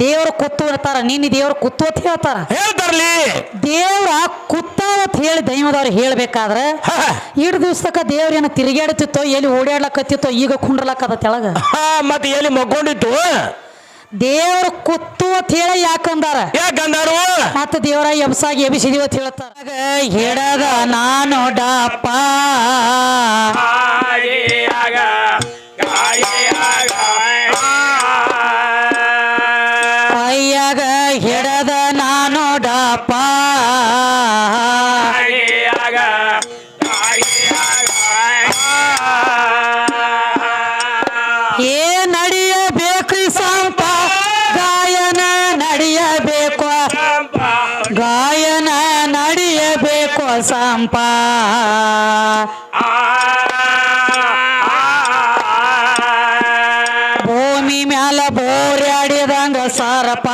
ದೇವ್ರ ಕುತ್ತು ಅಂತಾರ ನಿನ್ನ ದೇವ್ರ ಕುತ್ತು ಅಂತ ಹೇಳ್ತಾರ. ಹೇಳ್ತಾರಲಿ. ದೇವ್ರ ಕುತ್ತಾವ ಅಂತ ಹೇಳಿ ದೈವದವ್ರು ಹೇಳ್ಬೇಕಾದ್ರೆ ಇಡ್ ದಿವ್ಸಕ್ಕ ದೇವ್ರೇನ ತಿರುಗಾಡ್ತಿತ್ತೋ ಎಲ್ಲಿ ಓಡಾಡ್ಲಕತ್ತಿತ್ತೋ ಈಗ ಕುಂಡ್ರಲಕ್ಕದ ತೆಳಗ. ಹಾ, ಮತ್ತೆ ಎಲ್ಲಿ ಮಕ್ಕೊಂಡಿತ್ತು ದೇವ್ರ ಕುತ್ತು ಅಂತ ಹೇಳಿ ಯಾಕಂದಾರ? ಯಾಕಂದಾರು? ಮತ್ತೆ ದೇವರ ಎಬ್ಸಾಗಿ ಎಬಿಸಿದೀವ ಅಂತ ಹೇಳ್ತಾರ. ಹೇಳದ ನಾನು ಡಪ್ಪ. ಕೈಯಾಗ ಹಿಡದ ನಾನು ಡಪ್ಪ ಏ ನಡೆಯಬೇಕ್ರಿ ಸಂಪ ಸರಪ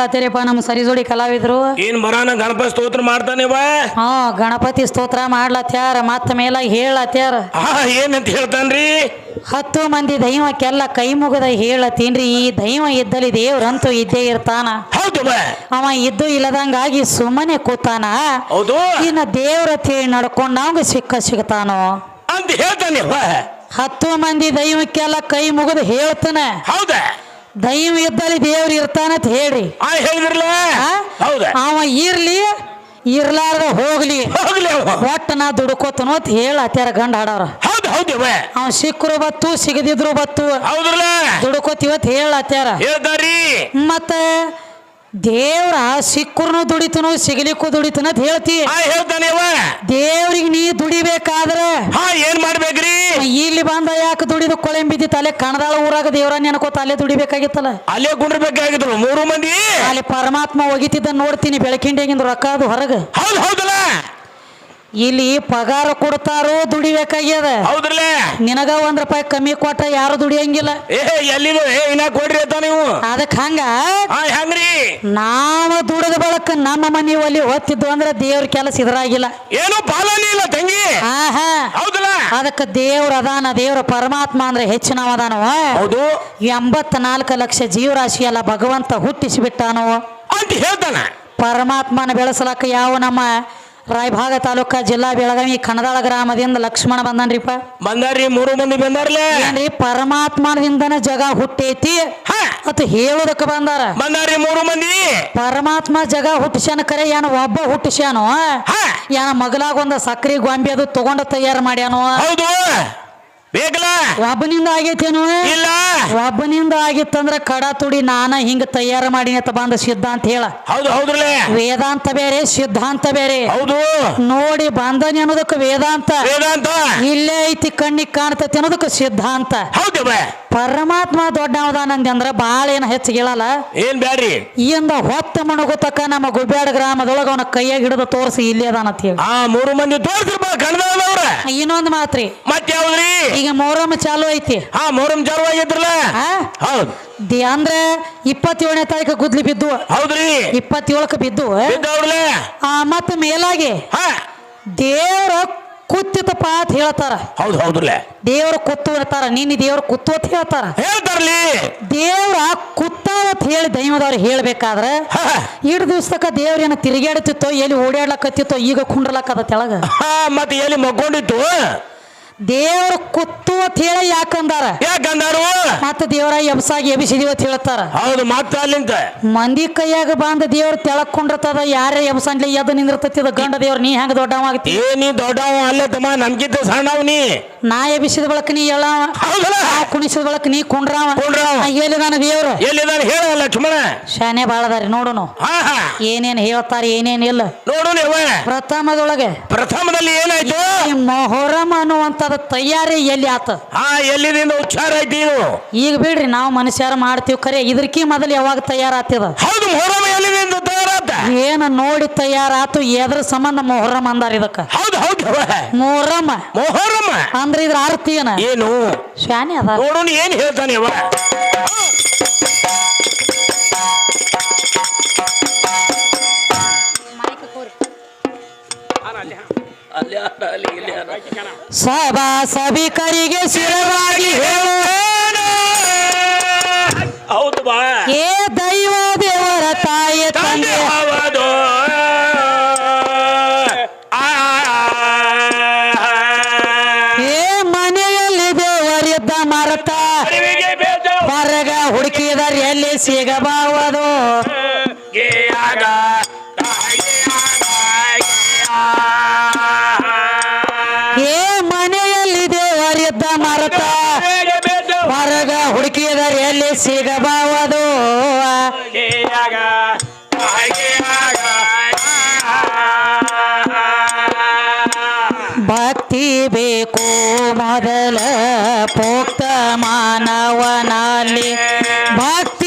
ಹೇಳತ್ತೀರಪ್ಪ ನಮ್ಮ ಸರಿಜೋಡಿ ಕಲಾವಿದ್ರು. ಏನ್ ಬರಾನ ಗಣಪತಿ ಸ್ತೋತ್ರ ಮಾಡ್ತಾನೆ ಬಾ ಹಾ ಗಣಪತಿ ಸ್ತೋತ್ರ ಮಾಡ್ಲತ್ಯಾರ ಮತ್ತ ಮೇಲ ಹೇಳತ್ಯಾರ. ಏನಂತ ಹೇಳ್ತಾನ್ರಿ? ಹತ್ತು ಮಂದಿ ದೈವಕ್ಕೆಲ್ಲ ಕೈ ಮುಗದ ಹೇಳತ್ತೀನ್ರಿ ಈ ದೈವ ಇದ್ದಲ್ಲಿ ದೇವ್ರಂತೂ ಇದ್ದೇ ಇರ್ತಾನ. ಹೌದು ಬಾ. ಅವ ಇದ್ದು ಇಲ್ಲದಂಗಾಗಿ ಸುಮ್ಮನೆ ಕೂತಾನ. ಹೌದು. ಇನ್ನ ದೇವ್ರ ತೇಳಿ ನಡ್ಕೊಂಡ್ ಸಿಕ್ಕ ಸಿಗ್ತಾನೋ? ಅಂತ ಹೇಳ್ತಾನೆ ಹತ್ತು ಮಂದಿ ದೈವಕ್ಕೆಲ್ಲ ಕೈ ಮುಗಿದು ಹೇಳ್ತಾನೆ. ಹೌದ. ದೈವ ಇದ್ದಲ್ಲಿ ದೇವ್ರು ಇರ್ತಾನಂತ ಹೇಳ್ರಿ. ಆ ಹೇಳಿದ್ರಲ್ಲ? ಆ? ಹೌದ? ಅವ ಇರ್ಲಿ ಇರ್ಲಾರ್ದ ಹೋಗ್ಲಿ. ಹೋಗ್ಲಿ ಅವ. ಒಟ್ಟ ನಾ ದುಡ್ಕೋತನು ಅಂತ ಹೇಳತ್ಯಾರ ಗಂಡ ಹಾಡವ್ರ. ಹೌದು ಅವ ಸಿಕ್ಕರು ಬತ್ತು ಸಿಗದಿದ್ರು ಬತ್ತು. ಹೌದ್ರಲ್ಲ? ದುಡ್ಕೋತಿವತ್ ಹೇಳತ್ಯಾರ ಹೇಳ್ತಾರಿ ಮತ್ತ ದೇವ್ರ ಸಿಕ್ಕರ್ನು ದುಡಿತನು ಸಿಗಲಿಕ್ಕೂ ದುಡಿತನ ಅಂತ ಹೇಳ್ತಿ. ಆ ಹೇಳ್ತಾನೆ ಅವ ದೇವ್ರಿಗೆ ನೀ ದುಡಿಬೇಕಾದ್ರೆ ಹಾ ಏನ್ ಮಾಡ್ಬೇಕ್ರಿ? ಇಲ್ಲಿ ಬಂದ ಯಾಕೆ ದುಡಿದು ಕೊಳೆಂಬಿದ್ದಿ ತಲೆ ಕಣದಾಳ ಊರಾಗ ದೇವರನ್ನ ನೆನಕೋತ ಅಲ್ಲೇ ದುಡಿಬೇಕಾಗಿತ್ತಲ್ಲ. ಅಲ್ಲೇ ಕುಂಡ್ರಬೇಕಾಗಿದ್ರು ಮೂರು ಮಂದಿ. ಅಲ್ಲಿ ಪರಮಾತ್ಮ ಒಗಿತಿದ್ದ ನೋಡ್ತೀನಿ ಬೆಳಕಿಂಡಿಯಾಗಿಂದ ರೊಕ್ಕ ಅದು ಹೊರಗ. ಹೌದು ಹೌದಲ್ಲ? ಇಲ್ಲಿ ಪಗಾರ ಕೊಡ್ತಾರೋ ದುಡಿಬೇಕಾಗ್ಯದ. ಹೌದ್ರಲ್ಲ? ನಿನಗ ಒಂದ್ ರೂಪಾಯಿ ಕಮ್ಮಿ ಕೊಟ್ಟ ಯಾರು ದುಡಿಯಂಗಿಲ್ಲ. ಏ ಎಲ್ಲಿದು ಏ ಇನ್ನ ಕೊಡ್ರಿ ಅಂತ ನೀವು. ಅದಕ್ಕೆ ಹಂಗ? ಆ, ಹೆಂಗ್ರಿ? ನಾವು ದುಡಿದ ಬಳಕ ನಮ್ಮ ಮನೆ ಒಲಿ ಹೊತ್ತಿದ್ದು ಅಂದ್ರೆ ದೇವ್ರ ಕೆಲಸ ಇದ್ರಾಗಿಲ್ಲ. ಏನು ಪಾಲನೆ ಇಲ್ಲ ತಂಗಿ. ಹಾ ಅದಕ್ಕೆ ದೇವ್ರ ಅದಾನ ದೇವ್ರ ಪರಮಾತ್ಮ ಅಂದ್ರೆ ಹೆಚ್ಚಿನ ಅದಾನವ. ಹೌದು. ಎಂಬತ್ನಾಲ್ಕು ಲಕ್ಷ ಜೀವರಾಶಿ ಎಲ್ಲ ಭಗವಂತ ಹುಟ್ಟಿಸಿಬಿಟ್ಟಾನು ಅಂತ ಹೇಳ್ತಾನೆ. ಪರಮಾತ್ಮನ ಬೆಳೆಸಲಕ್ಕ ಯಾವ ನಮ್ಮ ರಾಯಭಾಗ ತಾಲೂಕ ಜಿಲ್ಲಾ ಬೆಳಗಾವಿ ಕಣದಾಳ ಗ್ರಾಮದಿಂದ ಲಕ್ಷ್ಮಣ ಬಂದನ್ರಿಪ್ಪ. ಬಂದಾರ್ರಿ ಮೂರು ಮಂದಿ ಬಂದಾರ್ಲೆ? ಏನ್ರಿ ಪರಮಾತ್ಮನಿಂದನ ಜಗ ಹುಟ್ಟೈತಿ? ಅಂತ ಹೇಳುದಕ್ಕೆ ಬಂದಾರ. ಬಂದಾರ್ರಿ ಮೂರು ಮಂದಿ? ಪರಮಾತ್ಮ ಜಗ ಹುಟ್ಟಿಸ್ಯಾನ ಕರೆ ಏನು ಒಬ್ಬ ಹುಟ್ಟಿಸ್ಯಾನೋ? ಏನ ಮಗಲಾಗ ಒಂದ ಸಕ್ರಿ ಗೊಂಬೆ ಅದು ತಗೊಂಡ ತಯಾರು ಮಾಡ್ಯಾನೋ? ಹೌದು. ಬೇಕಲ್ಲ? ಒಬ್ಬನಿಂದ ಆಗೈತೇನು? ಇಲ್ಲ. ಒಬ್ಬನಿಂದ ಆಗಿತ್ತಂದ್ರ ಕಡ ತುಡಿ ನಾನ ಹಿಂಗ ತಯಾರು ಮಾಡಿ ಅಂತ ಬಂದ ಸಿದ್ಧಾಂತ ಹೇಳ. ಹೌದು ಹೌದ್ರಲೆ ವೇದಾಂತ ಬೇರೆ ಸಿದ್ಧಾಂತ ಬೇರೆ. ಹೌದು. ನೋಡಿ ಬಂದನಿ ಅನ್ನೋದಕ್ಕೆ ವೇದಾಂತ. ವೇದಾಂತ? ಇಲ್ಲೇ ಐತಿ ಕಣ್ಣಿಗೆ ಕಾಣ್ತತಿ ಅನ್ನೋದಕ್ಕೆ ಸಿದ್ಧಾಂತ ಹೌದು ಬಾ. ಪರಮಾತ್ಮ ದೊಡ್ಡವದಾನಂದಿ ಅಂದ್ರೆ ಬಾಳ ಏನು ಹೆಚ್ಚಿಗೆ ಹೇಳಲ್ಲ. ಏನ್ ಬ್ಯಾಡ್ರಿ? ಇಂದ ಹೊತ್ತ ಮಣಗುತಕ್ಕ ನಮ್ಮ ಗುಬ್ಬ್ಯಾಡ ಗ್ರಾಮದೊಳಗ ಅವನ ಕೈಯಾಗ ಹಿಡಿದು ತೋರಿಸಿ ಇಲ್ಲಿ ಅದಾನ ಅಂತ ಹೇಳಿ. ಆ ಮೂರು ಮಂದಿ ತೋರ್ಸ್ರಪ್ಪ ಇನ್ನೊಂದ್ ಇನ್ನೊಂದು ಮಾತ್ರಿ ಮತ್ತೆ ಯಾವ್ದ್ರಿ? ಈಗ ಮೊಹರಂ ಚಾಲು ಐತಿ. ಹಾ ಮೊಹರಂ ಚಾಲು ಆಗಿದ್ರಲ್ಲ? ಹೌದು. ದಿ ಅಂದ್ರೆ ಇಪ್ಪತ್ತೇಳನೇ ತಾರೀಕು ಗುದ್ಲಿ ಬಿದ್ದು ಹೌದ್ರಿ. ಇಪ್ಪತ್ತೇಳಕ್ಕೆ ಬಿದ್ದು ಮತ್ತೆ ಮೇಲಾಗಿ ದೇವ್ರ ಕುತ್ತಿತಪ್ಪ ಅಂತ ಹೇಳ್ತಾರ. ಹೌದು ಹೌದ್ರಲೆ ದೇವ್ರ ಕುತ್ತು ಅಂತಾರ ನಿನ್ನ ದೇವ್ರ ಕುತ್ತು ಅಂತ ಹೇಳ್ತಾರ. ಹೇಳ್ತಾರಲಿ. ದೇವ್ರ ಕುತ್ತ ಅಂತ ಹೇಳಿ ದೈವದವ್ರು ಹೇಳ್ಬೇಕಾದ್ರೆ ಎರಡು ಇಡ್ ದಿವ್ಸಕ್ಕ ದೇವ್ರೇನ ತಿರುಗಾಡ್ತಿತ್ತೋ ಎಲ್ಲಿ ಓಡಾಡ್ಲಕತ್ತಿತ್ತೋ ಈಗ ಕುಂಡ್ರಲಕ್ಕದ ತೆಳಗ. ಮತ್ತೆ ಎಲ್ಲಿ ಮಕ್ಕೊಂಡಿತ್ತು ದೇವ್ರ ಕುತ್ತು ಅಂತ ಹೇಳಿ ಯಾಕಂದಾರ ಯಾಕಂದಾರು ಮತ್ತೆ ದೇವರ ಎಬ್ಸಾಗಿ ಎಬಿಸಿದೀವಿ ಅಂತ ಹೇಳ್ತಾರ. ಹೌದು ಮತ್ತೆ ಅಲ್ಲಿಂದ. ಮಂದಿ ಕೈಯಾಗ ಬಂದ ದೇವ್ರ ತೆಳಕೊಂಡಿರ್ತದ ಯಾರೇ ಎಬ್ಸಂಡ್ಲಿ ಎದ್ದು ನಿಂದಿರ್ತತಿ ಗಂಡ ದೇವ್ರ ನೀ ಹೆಂಗ ದೊಡ್ಡವಾಗ್ತಿ ಏ ನೀ ದೊಡ್ಡವ ಅಲ್ಲೇ ತಮ್ಮ ನಮ್ಗಿಂತ ಸಣ್ಣವ್ ನೀ. ನಾ ಎಬಿಸಿದ ಬಳಕ ನೀ ಹೇಳವ. ಹೌದಲ್ಲ? ನಾ ಕುಣಿಸಿದ ಬಳಕ ನೀ ಕುಂಡ್ರಾವ. ಕುಂಡ್ರಾವ. ಎಲ್ಲಿ ಹೇಳಿದಾನ ದೇವ್ರ. ಎಲ್ಲಿದಾನ ಹೇಳ ಲಕ್ಷ್ಮಣ. ಶಾನೆ ಬಾಳದಾರಿ ನೋಡುನು. ಹಾ ಹಾ. ಏನೇನ್ ಹೇಳ್ತಾರ ಏನೇನ್ ಇಲ್ಲ. ನೋಡು ನೀವ ಪ್ರಥಮದೊಳಗೆ ಪ್ರಥಮದಲ್ಲಿ ಏನಾಯ್ತು? ಈ ಮೊಹರಂ ಅನ್ನುವಂಥದ್ದು ತಯಾರಿ ಎಲ್ಲಿ ಆತ? ಹಾ ಎಲ್ಲಿದಿಂದ ಉಚ್ಚಾರ ಐತಿ ಇದು? ಈಗ ಬಿಡ್ರಿ ನಾವು ಮನುಷ್ಯರ ಮಾಡ್ತೀವಿ ಖರೆ ಇದ್ರಕಿ ಮೊದಲು ಯಾವಾಗ ತಯಾರಾತಿದ ಹೌದು ಮೊಹರಂ ಎಲ್ಲಿಂದ ತಯಾರಾತ? ಏನ ನೋಡಿ ತಯಾರಾತು ಎದ್ರ ಸಂಬಂಧ ಮೊಹರಂ ಅಂದಾರ ಇದಕ್ಕ? ಹೌದು ಹೌದು. ಮೊಹರಂ. ಮೊಹರಂ. ಅಂದ್ರ ಇದ್ರ ಅರ್ಥ ಏನ? ಏನು? ಶಾನೆ ಅದ. ನೋಡೋಣ ಏನು ಏನ್ ಹೇಳ್ತಾನೆ ಅವ ಸಭಾ ಸಭಿಕರಿಗೆ ಶಿರವಾಗಿ ಹೌದು ಬಾ ಏ ದೈವ ದೇವರ ತಾಯಿ ತಂದೆ ಹೌದು ಏ ಮನೆಯಲ್ಲಿ ದೇವರಿದ್ದ ಮರತ ಹೊರಗ ಹುಡುಕಿದರ್ ಎಲ್ಲಿ ಸಿಗಬಾವದು ಸಿಗಬಾವದು. ಭಕ್ತಿ ಬೇಕು ಮೊದಲ ಪೋಕ್ತ ಮಾನವನಲ್ಲಿ. ಭಕ್ತಿ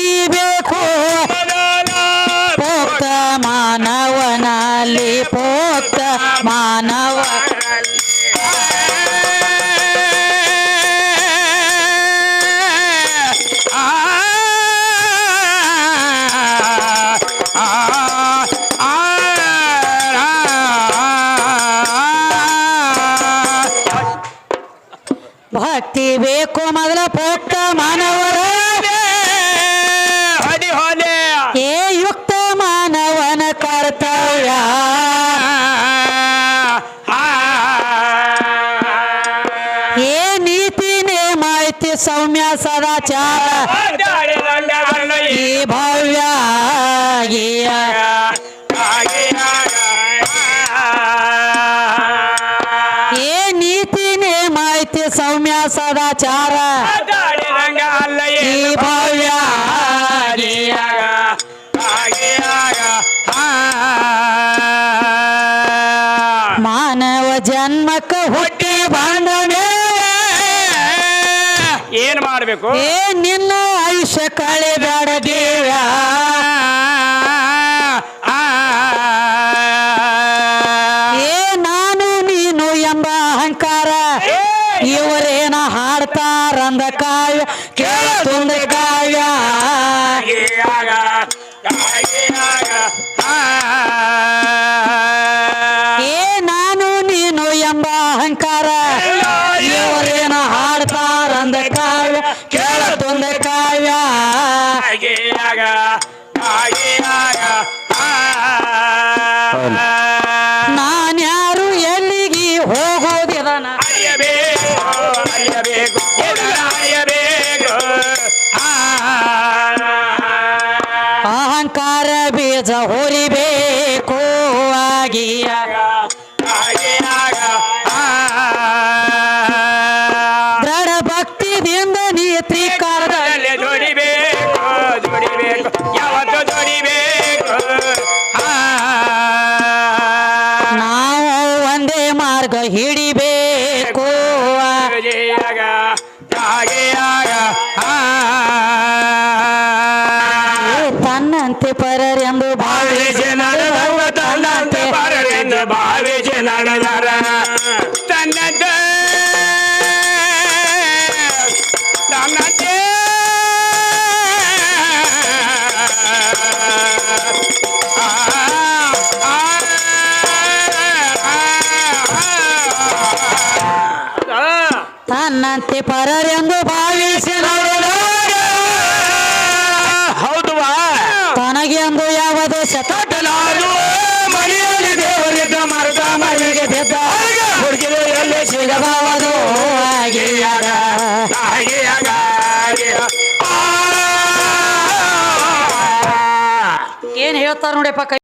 ಬೇಕು ಮೊದಲ ಪೋಕ್ತ ಮಾನವರ ಏ ಯುಕ್ತ ಮಾನವನ ಕರ್ತವ್ಯ. ಏ ನೀತಿ ನೇಮಾಯ್ತಿ ಸೌಮ್ಯ ಸದಾಚಾರ. ಸದಾಚಾರ ಈ ಭವ್ಯ ಮಾನವ ಜನ್ಮಕ್ಕ ಹುಟ್ಟಿ ಬಂದ ಏನ್ ಮಾಡ್ಬೇಕು? ಏ ನಿನ್ನ ಆಯುಷ್ಯ ದೇವ್ಯ ಕಾವ್ಯ ಕೇಳ ತುಂದ ಕಾವ್ಯ ಏ ನಾನು ನೀನು ಎಂಬ ಅಹಂಕಾರ ಇವರೇನ ಹಾಡ್ತಾರಂದ ಕಾವ್ಯ ಕೇಳ ತುಂದ ಕಾವ್ಯ ನಾನ್ಯಾರು baby. ಮಗೆಂದು ಅಂದು ಯಾವದ ಕಟ್ಟಲಾರು ಮನೆಯಲ್ಲಿ ದೇವರಿದ್ದ ಮರದ ಮನೆಗೆ ಬಿದ್ದ ಹುಡುಗಿರೆಯಲ್ಲಿ ಸಿಗಬಾರದು ಆಗಿಯಾಗ ಆಗಿಯಾಗ ಏನ್ ಹೇಳ್ತಾರ ಪಕ್ಕ